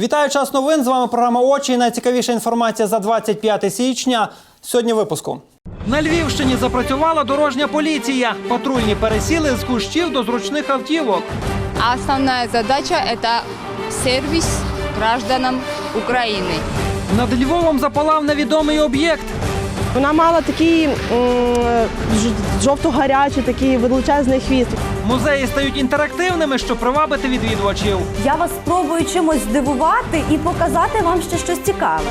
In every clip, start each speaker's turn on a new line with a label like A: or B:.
A: Вітаю час новин. З вами програма Очі. Найцікавіша інформація за 25 січня. Сьогодні випуску. На Львівщині запрацювала дорожня поліція. Патрульні пересіли з кущів до зручних автівок.
B: А основная задача – это сервис гражданам Украины.
A: Над Львовом запалав невідомий об'єкт.
C: Вона мала такий жовто-гарячий, такий величезний хвіст.
A: Музеї стають інтерактивними, щоб привабити відвідувачів.
D: Я вас спробую чимось здивувати і показати вам ще щось цікаве.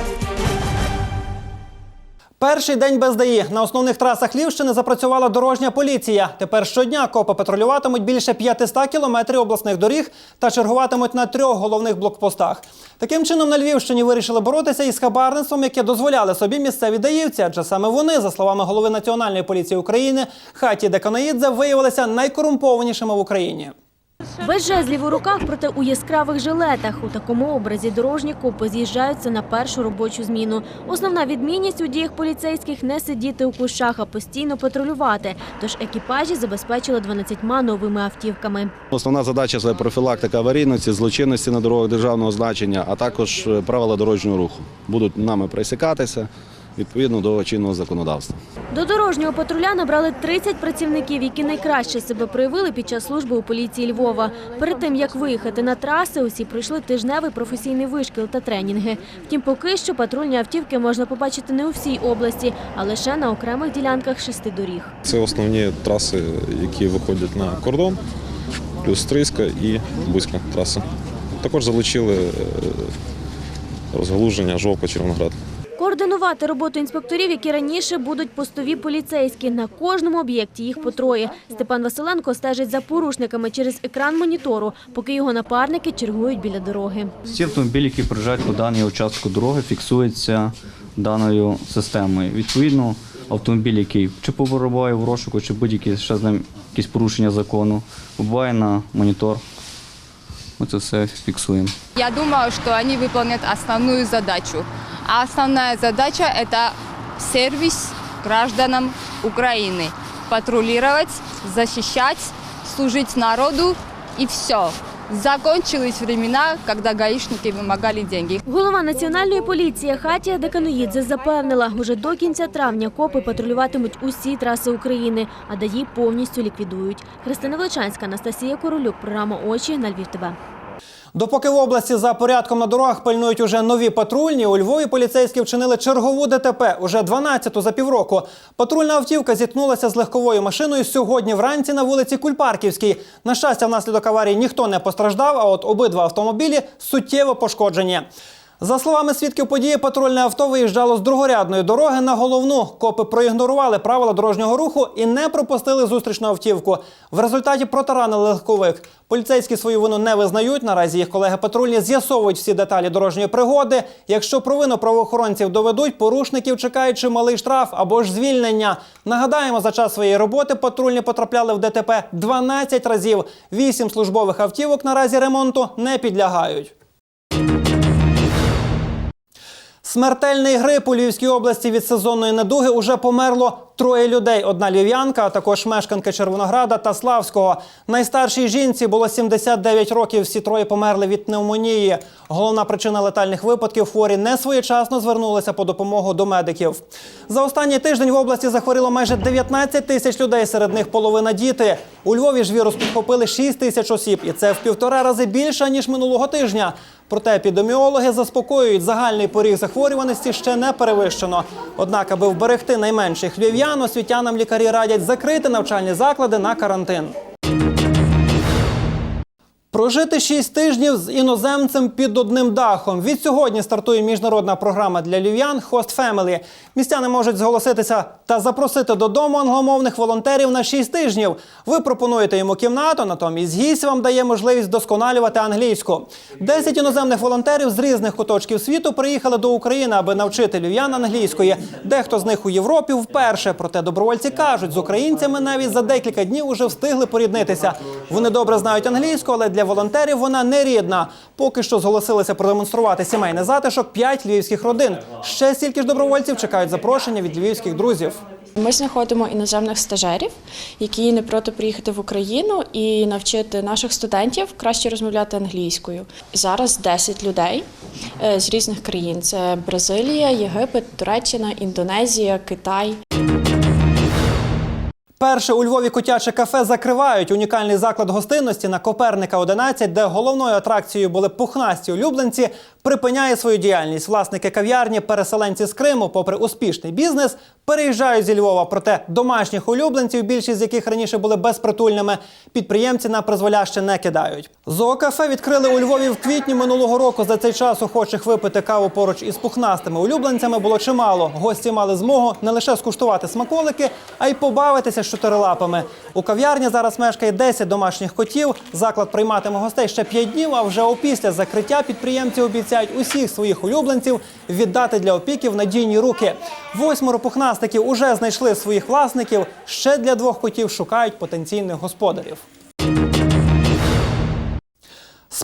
A: Перший день без ДАІ. На основних трасах Львівщини запрацювала дорожня поліція. Тепер щодня копи патрулюватимуть більше 500 кілометрів обласних доріг та чергуватимуть на трьох головних блокпостах. Таким чином на Львівщині вирішили боротися із хабарництвом, яке дозволяли собі місцеві даївці. Адже саме вони, за словами голови Національної поліції України, хаті Деканаїдзе, виявилися найкорумпованішими в Україні.
E: Без жезлів у руках, проте у яскравих жилетах. У такому образі дорожні копи з'їжджаються на першу робочу зміну. Основна відмінність у діях поліцейських не сидіти у кущах, а постійно патрулювати. Тож екіпажі забезпечили 12 новими автівками.
F: Основна задача це профілактика аварійності, злочинності на дорогах державного значення, а також е, правила дорожнього руху. Будуть нами присікатися відповідно до чинного законодавства.
E: До дорожнього патруля набрали 30 працівників, які найкраще себе проявили під час служби у поліції Львова. Перед тим як виїхати на траси, усі пройшли тижневий професійний вишкіл та тренінги. Втім, поки що патрульні автівки можна побачити не у всій області, а лише на окремих ділянках шести доріг.
G: Це основні траси, які виходять на кордон, плюс Стрийська і Бузька траса. Також залучили е, розгалуження Жовка Червоноград.
E: Координувати роботу інспекторів, які раніше будуть постові поліцейські. На кожному об'єкті їх по троє. Степан Василенко стежить за порушниками через екран монітору, поки його напарники чергують біля дороги.
H: Всі автомобілі, які проїжджають по даній участку дороги, фіксуються даною системою. Відповідно, автомобіль, який чи побуває в розшуку, чи будь-які ще з ним якісь порушення закону, буває на монітор. Ми це все фіксуємо.
B: Я думаю, что они выполнят основную задачу. А основная задача – это сервис гражданам Украины. Патрулировать, защищать, служить народу и все. Закончились времена, когда гаишники вымогали деньги.
E: Голова національної поліції Хатія Деканоїдзе запевнила, уже до кінця травня копи патрулюватимуть усі траси України, а даї повністю ліквідують. Христина Величанська, Анастасія Королюк, програма Очі на Львів. ТВ.
A: Допоки в області за порядком на дорогах пильнують уже нові патрульні, у Львові поліцейські вчинили чергову ДТП, уже 12-ту за півроку. Патрульна автівка зіткнулася з легковою машиною сьогодні вранці на вулиці Кульпарківській. На щастя, внаслідок аварії ніхто не постраждав, а от обидва автомобілі суттєво пошкоджені. За словами свідків події, патрульне авто виїжджало з другорядної дороги на головну. Копи проігнорували правила дорожнього руху і не пропустили зустрічну автівку. В результаті протаранили легковик. Поліцейські свою вину не визнають. Наразі їх колеги патрульні з'ясовують всі деталі дорожньої пригоди. Якщо провину правоохоронців доведуть, порушників чекає чималий штраф або ж звільнення. Нагадаємо, за час своєї роботи патрульні потрапляли в ДТП 12 разів. Вісім службових автівок наразі ремонту не підлягають. Смертельний грип у Львівській області від сезонної недуги уже померло троє людей. Одна львів'янка, а також мешканки Червонограда та Славського. Найстаршій жінці було 79 років. Всі троє померли від пневмонії. Головна причина летальних випадків хворі не своєчасно звернулися по допомогу до медиків. За останній тиждень в області захворіло майже 19 тисяч людей. Серед них половина діти. У Львові ж вірус підхопили 6 тисяч осіб, і це в півтора рази більше ніж минулого тижня. Проте епідеміологи заспокоюють, загальний поріг захворюваності ще не перевищено. Однак, аби вберегти найменших львів'ян, освітянам лікарі радять закрити навчальні заклади на карантин. Прожити 6 тижнів з іноземцем під одним дахом. Від сьогодні стартує міжнародна програма для львів'ян Host Family. Містяни можуть зголоситися та запросити додому англомовних волонтерів на 6 тижнів. Ви пропонуєте йому кімнату, натомість гість вам дає можливість вдосконалювати англійську. 10 іноземних волонтерів з різних куточків світу приїхали до України, аби навчити львів'ян англійської. Дехто з них у Європі вперше. Проте добровольці кажуть, з українцями навіть за декілька днів уже встигли поріднитися. Вони добре знають англійську, але для волонтерів вона не рідна. Поки що зголосилися продемонструвати сімейний затишок п'ять львівських родин. Ще стільки ж добровольців чекають запрошення від львівських друзів.
I: Ми знаходимо іноземних стажерів, які не проти приїхати в Україну і навчити наших студентів краще розмовляти англійською. Зараз 10 людей е, з різних країн: це Бразилія, Єгипет, Туреччина, Індонезія, Китай.
A: Перше у Львові котяче кафе закривають. Унікальний заклад гостинності на Коперника 11, де головною атракцією були пухнасті улюбленці, припиняє свою діяльність. Власники кав'ярні, переселенці з Криму, попри успішний бізнес, переїжджають зі Львова. Проте домашніх улюбленців, більшість з яких раніше були безпритульними, підприємці на призволяще не кидають. Зоокафе відкрили у Львові в квітні минулого року. За цей час охочих випити каву поруч із пухнастими улюбленцями було чимало. Гості мали змогу не лише скуштувати смаколики, а й побавитися з чотирилапами. У кав'ярні зараз мешкає 10 домашніх котів. Заклад прийматиме гостей ще 5 днів. А вже опісля закриття підприємці обіцяють усіх своїх улюбленців віддати для опіки в надійні руки. Восьмеро пухнастиків уже знайшли своїх власників. Ще для двох котів шукають потенційних господарів.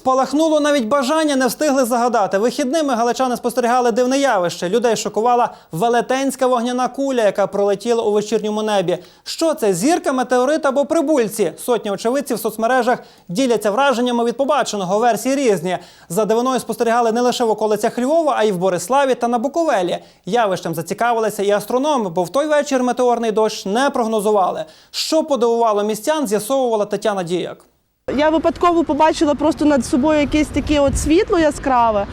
A: Спалахнуло навіть бажання не встигли загадати. Вихідними галичани спостерігали дивне явище. Людей шокувала велетенська вогняна куля, яка пролетіла у вечірньому небі. Що це зірка, метеорит або прибульці? Сотні очевидців в соцмережах діляться враженнями від побаченого. Версії різні. За дивиною спостерігали не лише в околицях Львова, а й в Бориславі та на Буковелі. Явищем зацікавилися і астрономи, бо в той вечір метеорний дощ не прогнозували. Що подивувало містян, з'ясовувала Тетяна Діяк.
C: Я випадково побачила просто над собою якесь таке от світло яскраве.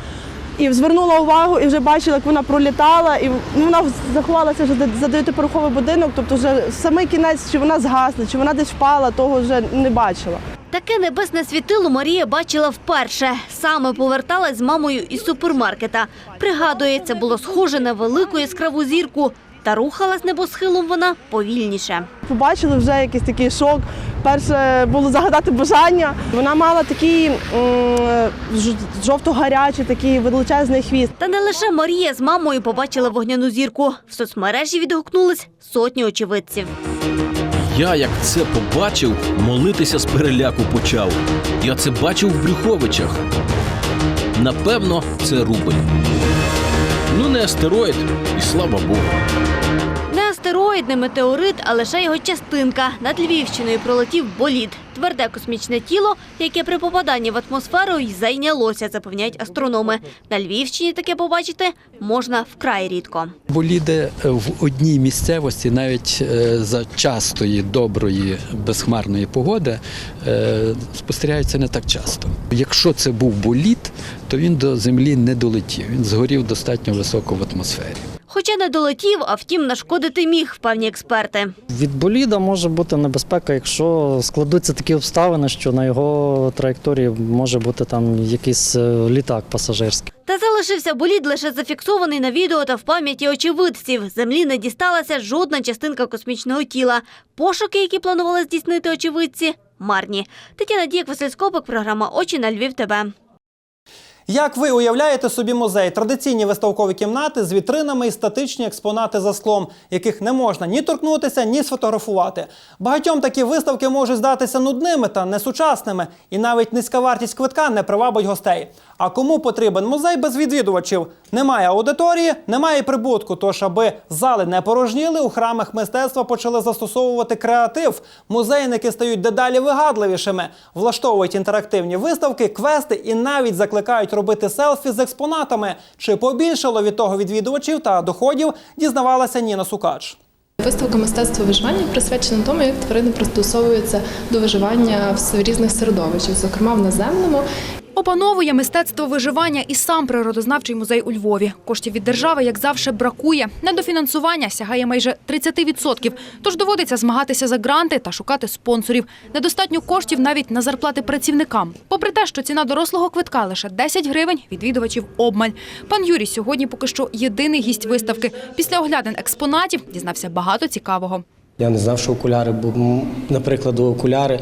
C: І звернула увагу, і вже бачила, як вона пролітала, і ну, вона заховалася вже за дев'ятиповерховий будинок. Тобто, вже самий кінець, чи вона згасла, чи вона десь впала, того вже не бачила.
J: Таке небесне світило Марія бачила вперше. Саме поверталась з мамою із супермаркета. Пригадує, це було схоже на велику яскраву зірку. Та рухалась небосхилом вона повільніше.
C: Побачили вже якийсь такий шок. Перше було загадати бажання. Вона мала такий жовто-гарячий, такий величезний хвіст.
J: Та не лише Марія з мамою побачила вогняну зірку. В соцмережі відгукнулись сотні очевидців.
K: Я, як це побачив, молитися з переляку почав. Я це бачив в Брюховичах. Напевно, це рубль. Ну, не астероїд, і слава Богу.
J: Астероїд, не метеорит, а лише його частинка. Над Львівщиною пролетів болід. Тверде космічне тіло, яке при попаданні в атмосферу й зайнялося, запевняють астрономи. На Львівщині таке побачити можна вкрай рідко.
L: Боліди в одній місцевості, навіть е, за частої, доброї, безхмарної погоди, е, спостерігаються не так часто. Якщо це був болід, то він до землі не долетів. Він згорів достатньо високо в атмосфері.
J: Хоча не долетів, а втім нашкодити міг, певні експерти.
M: Від боліда може бути небезпека, якщо складуться такі обставини, що на його траєкторії може бути там якийсь е, літак пасажирський.
J: Та залишився болід лише зафіксований на відео та в пам'яті очевидців. Землі не дісталася жодна частинка космічного тіла. Пошуки, які планували здійснити очевидці, марні. Тетяна Дієк, Василь програма Очі на Львів. ТВ.
A: Як ви уявляєте собі музей? Традиційні виставкові кімнати з вітринами і статичні експонати за склом, яких не можна ні торкнутися, ні сфотографувати. Багатьом такі виставки можуть здатися нудними та несучасними, і навіть низька вартість квитка не привабить гостей. А кому потрібен музей без відвідувачів? Немає аудиторії, немає прибутку. Тож, аби зали не порожніли, у храмах мистецтва почали застосовувати креатив. Музейники стають дедалі вигадливішими, влаштовують інтерактивні виставки, квести і навіть закликають робити селфі з експонатами. Чи побільшало від того відвідувачів та доходів, дізнавалася Ніна Сукач.
N: Виставка мистецтва виживання присвячена тому, як тварини пристосовуються до виживання в різних середовищах, зокрема в наземному.
O: Опановує мистецтво виживання і сам природознавчий музей у Львові. Коштів від держави, як завжди, бракує. Недофінансування сягає майже 30%, тож доводиться змагатися за гранти та шукати спонсорів. Недостатньо коштів навіть на зарплати працівникам. Попри те, що ціна дорослого квитка лише 10 гривень, відвідувачів обмаль. Пан Юрій сьогодні поки що єдиний гість виставки. Після оглядин експонатів дізнався багато цікавого.
P: Я не знав, що окуляри, бо, наприклад, окуляри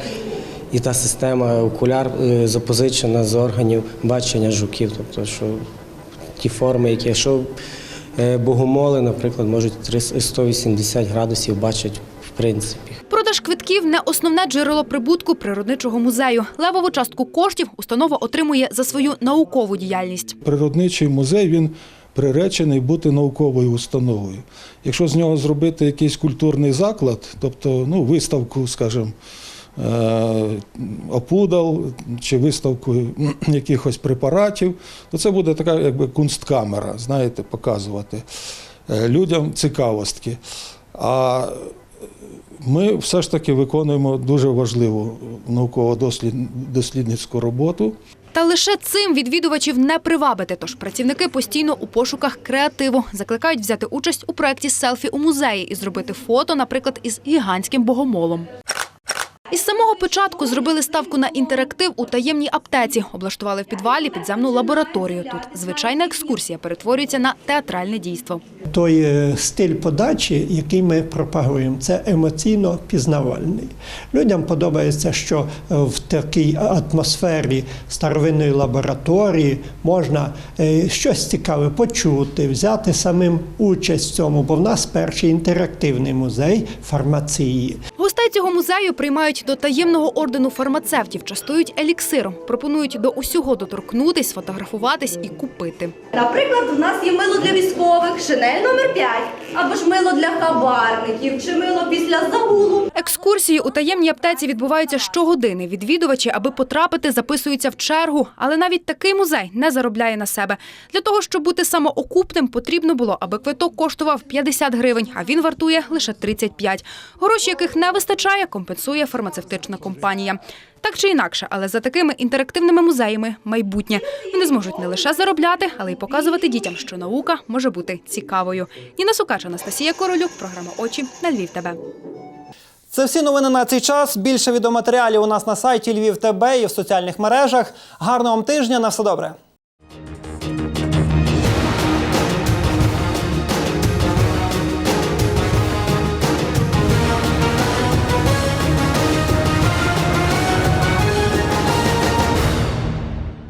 P: і та система окуляр е, запозичена з органів бачення жуків. Тобто, що ті форми, які що е, богомоли, наприклад, можуть 180 градусів бачать в принципі.
O: Продаж квитків не основне джерело прибутку природничого музею. Левову частку коштів установа отримує за свою наукову діяльність.
Q: Природничий музей він приречений бути науковою установою. Якщо з нього зробити якийсь культурний заклад, тобто ну, виставку, скажімо, опудал чи виставку якихось препаратів, то це буде така якби кунсткамера, знаєте, показувати е, людям цікавостки. А ми все ж таки виконуємо дуже важливу науково-дослідницьку роботу.
O: Та лише цим відвідувачів не привабити, тож працівники постійно у пошуках креативу закликають взяти участь у проєкті селфі у музеї і зробити фото, наприклад, із гігантським богомолом. Із самого початку зробили ставку на інтерактив у таємній аптеці. Облаштували в підвалі підземну лабораторію. Тут звичайна екскурсія перетворюється на театральне дійство.
R: Той е, стиль подачі, який ми пропагуємо, це емоційно пізнавальний. Людям подобається, що е, в такій атмосфері старовинної лабораторії можна е, щось цікаве почути, взяти самим участь в цьому, бо в нас перший інтерактивний музей фармації.
O: Цього музею приймають до таємного ордену фармацевтів, частують еліксиром, пропонують до усього доторкнутись, сфотографуватись і купити.
S: Наприклад, у нас є мило для військових, шинель номер 5, або ж мило для хабарників, чи мило після загулу.
O: Екскурсії у таємній аптеці відбуваються щогодини. Відвідувачі, аби потрапити, записуються в чергу. Але навіть такий музей не заробляє на себе. Для того, щоб бути самоокупним, потрібно було, аби квиток коштував 50 гривень, а він вартує лише 35. Гроші, яких не вистачає, компенсує фармацевтична компанія. Так чи інакше, але за такими інтерактивними музеями майбутнє. Вони зможуть не лише заробляти, але й показувати дітям, що наука може бути цікавою. Ніна Сукач, Анастасія Королюк, програма Очі на Львів. ТБ.
A: Це всі новини на цей час. Більше відеоматеріалів у нас на сайті Львів ТБ і в соціальних мережах. Гарного вам тижня. На все добре.